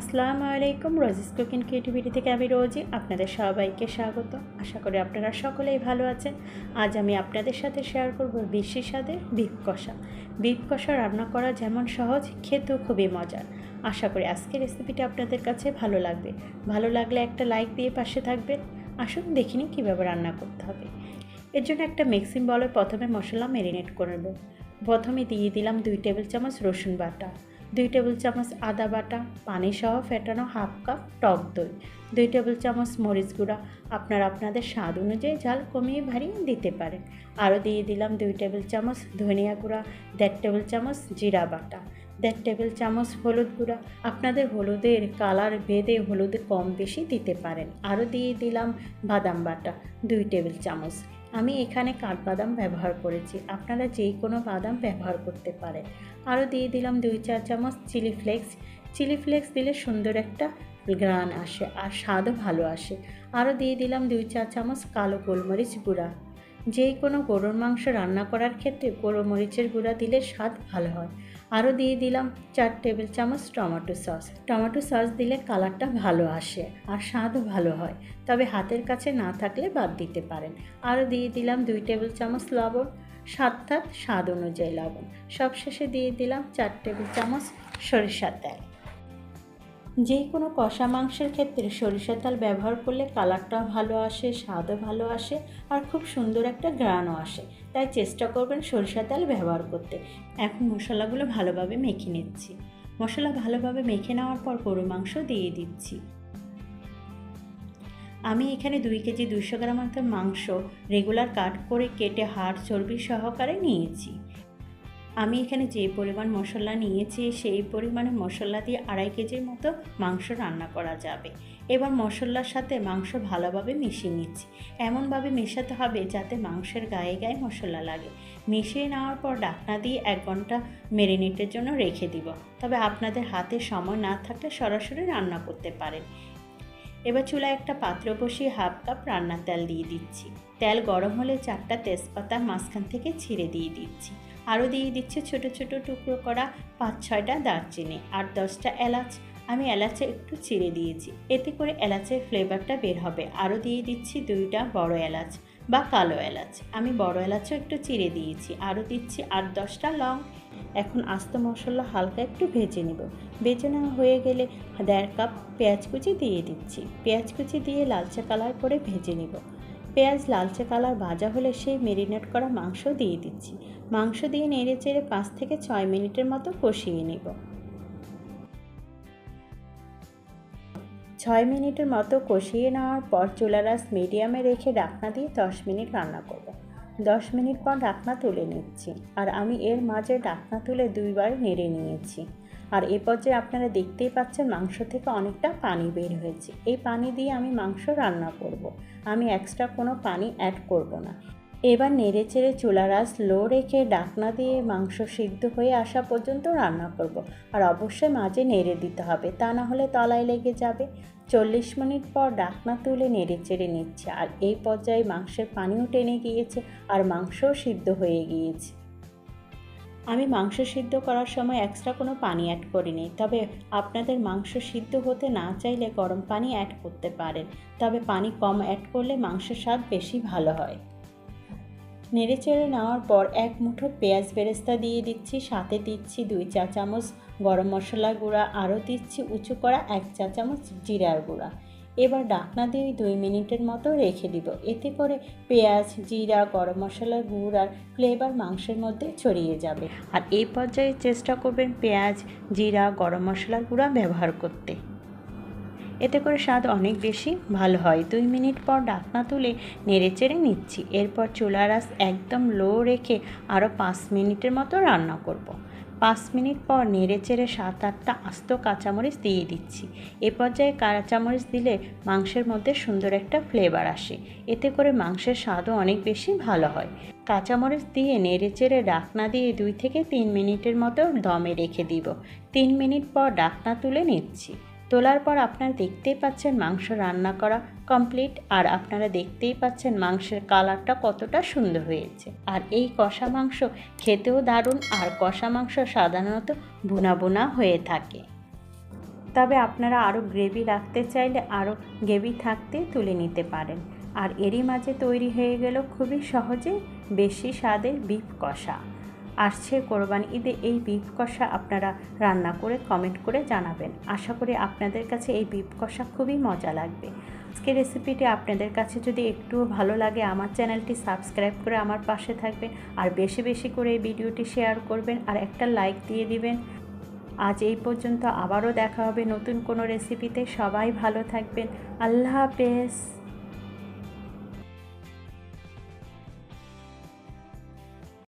আসসালামু আলাইকুম। Rosie's cooking creativity থেকে আমি রোজি। আপনাদের সবাইকে স্বাগত। আশা করি আপনারা সকলেই ভালো আছেন। আজ আমি আপনাদের সাথে শেয়ার করব বেশি স্বাদের বিফ কষা। বিফ কষা রান্না করা যেমন সহজ, খেতেও খুবই মজার। আশা করি আজকের রেসিপিটা আপনাদের কাছে ভালো লাগবে। ভালো লাগলে একটা লাইক দিয়ে পাশে থাকবেন। আসুন দেখিনি কীভাবে রান্না করতে হবে। এর জন্য একটা মিক্সিং বলে প্রথমে মশলা ম্যারিনেট করে নেব। প্রথমে দিয়ে দিলাম দুই টেবিল চামচ রসুন বাটা। দুই টেবিল চামচ আদা বাটা, পানি সহ ফেটানো হাফ কাপ টক দই, দুই টেবিল চামচ মরিচ গুঁড়া। আপনারা আপনাদের স্বাদ অনুযায়ী ঝাল কমিয়ে ভারিয়ে দিতে পারেন। আরও দিয়ে দিলাম দুই টেবিল চামচ ধনিয়া গুঁড়া, দেড় টেবিল চামচ জিরা বাটা, দেড় টেবিল চামচ হলুদ গুঁড়া। আপনাদের হলুদের কালার ভেদে হলুদ কম বেশি দিতে পারেন। আরও দিয়ে দিলাম বাদাম বাটা, দুই টেবিল চামচ আমি এখানে কাঠবাদাম ব্যবহার করেছি। আপনারা যে কোনো বাদাম ব্যবহার করতে পারেন। আরও দিয়ে দিলাম দুই চার চামচ চিলি ফ্লেক্স। চিলি ফ্লেক্স দিলে সুন্দর একটা গ্রান আসে আর স্বাদও ভালো আসে। আরও দিয়ে দিলাম দুই চার চামচ কালো গোলমরিচ গুঁড়া। যে কোনো গরুর মাংস রান্না করার ক্ষেত্রে গোলমরিচের গুঁড়া দিলে স্বাদ ভালো হয়। আরও দিয়ে দিলাম চার টেবিল চামচ টমেটো সস। টমেটো সস দিলে কালারটা ভালো আসে আর স্বাদও ভালো হয়। তবে হাতের কাছে না থাকলে বাদ দিতে পারেন। আরও দিয়ে দিলাম দুই টেবিল চামচ লবণ। সাতটা স্বাদ অনুযায়ী লবণ। সবশেষে দিয়ে দিলাম চার টেবিল চামচ সরিষার তেল। যে কোনো কষা মাংসের ক্ষেত্রে সরিষার তেল ব্যবহার করলে কালারটাও ভালো আসে, স্বাদও ভালো আসে আর খুব সুন্দর একটা গ্রানও আসে। তাই চেষ্টা করবেন সরিষার তেল ব্যবহার করতে। এখন মশলাগুলো ভালোভাবে মেখে নিচ্ছি। মশলা ভালোভাবে মেখে নেওয়ার পর গরু মাংস দিয়ে দিচ্ছি। আমি এখানে দুই কেজি দুইশো গ্রাম মাংস রেগুলার কাট করে কেটে হাড় চর্বি সহকারে নিয়েছি। আমি এখানে যে পরিমাণ মশলা নিয়েছি, সেই পরিমাণে মশলা দিয়ে আড়াই কেজির মতো মাংস রান্না করা যাবে। এবার মশলার সাথে মাংস ভালোভাবে মিশিয়ে নিচ্ছি। এমনভাবে মেশাতে হবে যাতে মাংসের গায়ে গায়ে মশলা লাগে। মিশিয়ে নেওয়ার পর ডাকনা দিয়ে এক ঘণ্টা মেরিনেটের জন্য রেখে দিব। তবে আপনাদের হাতে সময় না থাকলে সরাসরি রান্না করতে পারেন। এবার চুলায় একটা পাত্র বসিয়ে হাফ কাপ রান্নার তেল দিয়ে দিচ্ছি। তেল গরম হলে চারটা তেজপাতা মাঝখান থেকে ছিঁড়ে দিয়ে দিচ্ছি। আরও দিয়ে দিচ্ছি ছোট ছোট টুকরো করা পাঁচ ছয়টা দারচিনি আর দশটা এলাচ। আমি এলাচে একটু চিড়ে দিয়েছি। এতে করে এলাচের ফ্লেভারটা বের হবে। আরও দিয়ে দিচ্ছি দুইটা বড় এলাচ বা কালো এলাচ। আমি বড় এলাচও একটু চিড়ে দিয়েছি। আরও দিচ্ছি আট দশটা লং। এখন আস্ত মশলা হালকা একটু ভেজে নেব। ভেজে নেওয়া হয়ে গেলে দেড় কাপ পেঁয়াজ কুচি দিয়ে দিচ্ছি। পেঁয়াজ কুচি দিয়ে লালচে কালার করে ভেজে নেব। পেঁয়াজ লালচে কালার ভাজা হলে সেই মেরিনেট করা মাংস দিয়ে দিচ্ছি। মাংস দিয়ে নেড়ে চেড়ে পাঁচ থেকে ছয় মিনিটের মতো কষিয়ে নেব। ছয় মিনিটের মতো কষিয়ে নেওয়ার পর চুলারাস মিডিয়ামে রেখে ডাকনা দিয়ে দশ মিনিট রান্না করব। দশ মিনিট পর ডাকনা তুলে নিচ্ছি আর আমি এর মাঝে ডাকনা তুলে দুইবার নেড়ে নিয়েছি। আর এ পর্যায়ে আপনারা দেখতেই পাচ্ছেন মাংস থেকে অনেকটা পানি বের হয়েছে। এই পানি দিয়ে আমি মাংস রান্না করব। আমি এক্সট্রা কোনো পানি অ্যাড করব না। এবার নেড়ে চেড়ে চুলার আঁচ লো রেখে ডাকনা দিয়ে মাংস সিদ্ধ হয়ে আসা পর্যন্ত রান্না করব। আর অবশ্যই মাঝে নেড়ে দিতে হবে, তা না হলে তলায় লেগে যাবে। চল্লিশ মিনিট পর ডাকনা তুলে নেড়ে চেড়ে নিচ্ছে। আর এই পর্যায়ে মাংসের পানিও টেনে গিয়েছে আর মাংসও সিদ্ধ হয়ে গিয়েছে। আমি মাংস সিদ্ধ করার সময় এক্সট্রা কোনো পানি অ্যাড করিনি। তবে আপনাদের মাংস সিদ্ধ হতে না চাইলে গরম পানি অ্যাড করতে পারেন। তবে পানি কম অ্যাড করলে মাংসের স্বাদ বেশি ভালো হয়। নেড়ে চেড়ে নেওয়ার পর এক মুঠো পেঁয়াজ বেরেস্তা দিয়ে দিচ্ছি, সাথে দিচ্ছি দুই চা চামচ গরম মশলা গুঁড়া, আরও দিচ্ছি উঁচু করা এক চা চামচ জিরার গুঁড়া। এবার ডাকনা দিয়ে দুই মিনিটের মতো রেখে দিব। এতে করে পেঁয়াজ, জিরা, গরম মশলার গুঁড়ার ফ্লেভার মাংসের মধ্যে ছড়িয়ে যাবে। আর এই পর্যায়ে চেষ্টা করবেন পেঁয়াজ, জিরা, গরম মশলার গুঁড়া ব্যবহার করতে। এতে করে স্বাদ অনেক বেশি ভালো হয়। দুই মিনিট পর ডাকনা তুলে নেড়ে চেড়ে নিচ্ছি। এরপর চুলার একদম লো রেখে আরও পাঁচ মিনিটের মতো রান্না করব। পাঁচ মিনিট পর নেড়ে চেড়ে সাত আটটা আস্ত কাঁচামরিচ দিয়ে দিচ্ছি। এ পর্যায়ে কাঁচামরিচ দিলে মাংসের মধ্যে সুন্দর একটা ফ্লেভার আসে। এতে করে মাংসের স্বাদও অনেক বেশি ভালো হয়। কাঁচামরিচ দিয়ে নেড়ে চেড়ে ডাকনা দিয়ে দুই থেকে তিন মিনিটের মতো দমে রেখে দিব। তিন মিনিট পর ডাকনা তুলে নিচ্ছি। তোলার পর আপনারা দেখতেই পাচ্ছেন মাংস রান্না করা কমপ্লিট আর আপনারা দেখতেই পাচ্ছেন মাংসের কালারটা কতটা সুন্দর হয়েছে। আর এই কষা মাংস খেতেও দারুণ, আর কষা মাংস সাধারণত বোনা বোনা হয়ে থাকে। তবে আপনারা আরও গ্রেভি রাখতে চাইলে আরও গ্রেভি থাকতে তুলে নিতে পারেন। আর এরই মাঝে তৈরি হয়ে গেল খুবই সহজে বেশি স্বাদের বিফ কষা। আসছে কোরবানি ঈদে এই বিফ কষা আপনারা রান্না করে কমেন্ট করে জানাবেন। আশা করি আপনাদের কাছে এই বিফ কষা খুবই মজা লাগবে। আজকের রেসিপিটি আপনাদের কাছে যদি একটুও ভালো লাগে, আমার চ্যানেলটি সাবস্ক্রাইব করে আমার পাশে থাকবেন আর বেশি বেশি করে এই ভিডিওটি শেয়ার করবেন আর একটা লাইক দিয়ে দিবেন। আজ এই পর্যন্ত আবারও দেখা হবে নতুন কোনো রেসিপিতে সবাই ভালো থাকবেন। আল্লাহ হাফেজ।